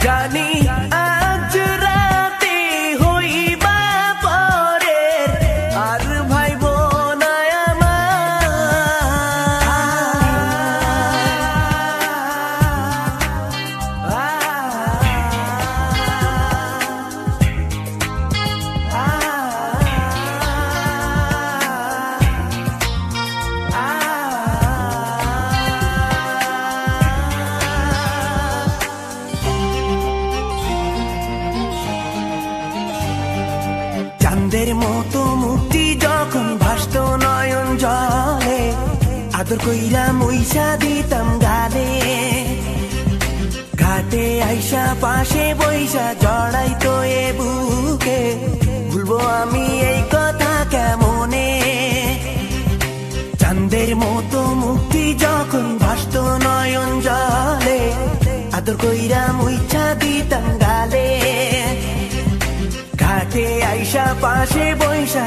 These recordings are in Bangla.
Johnny আদর কইরা মইসা দিতাম গালে। ঘাটে আইসা, পাশে বইসা জড়াই তো এ বুকে। ভুলবো আমি এই কথা কেমনে? চাঁদের মতো মুক্তি যখন ভাসত নয়ন জলে, আদর কইরা মুইছা দিতাম গালে। ঘাটে আইসা, পাশে বৈশা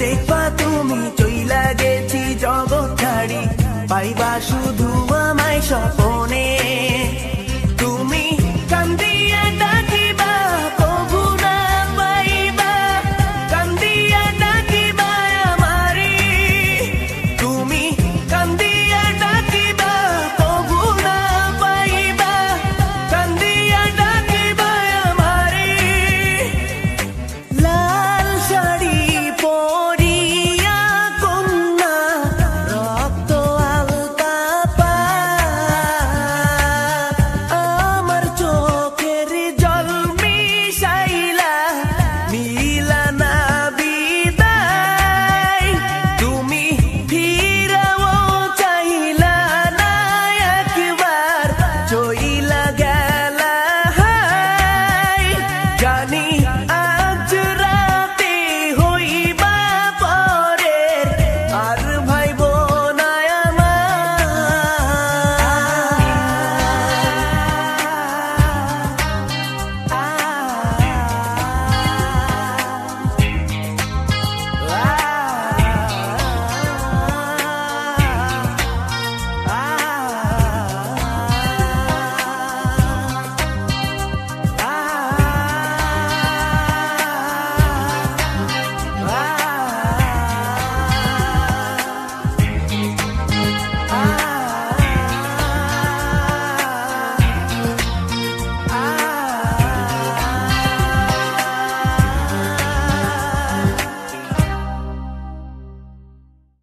দেখবা তুমি চইলা গেছি জগৎ ছাড়ি পাইবা শুধু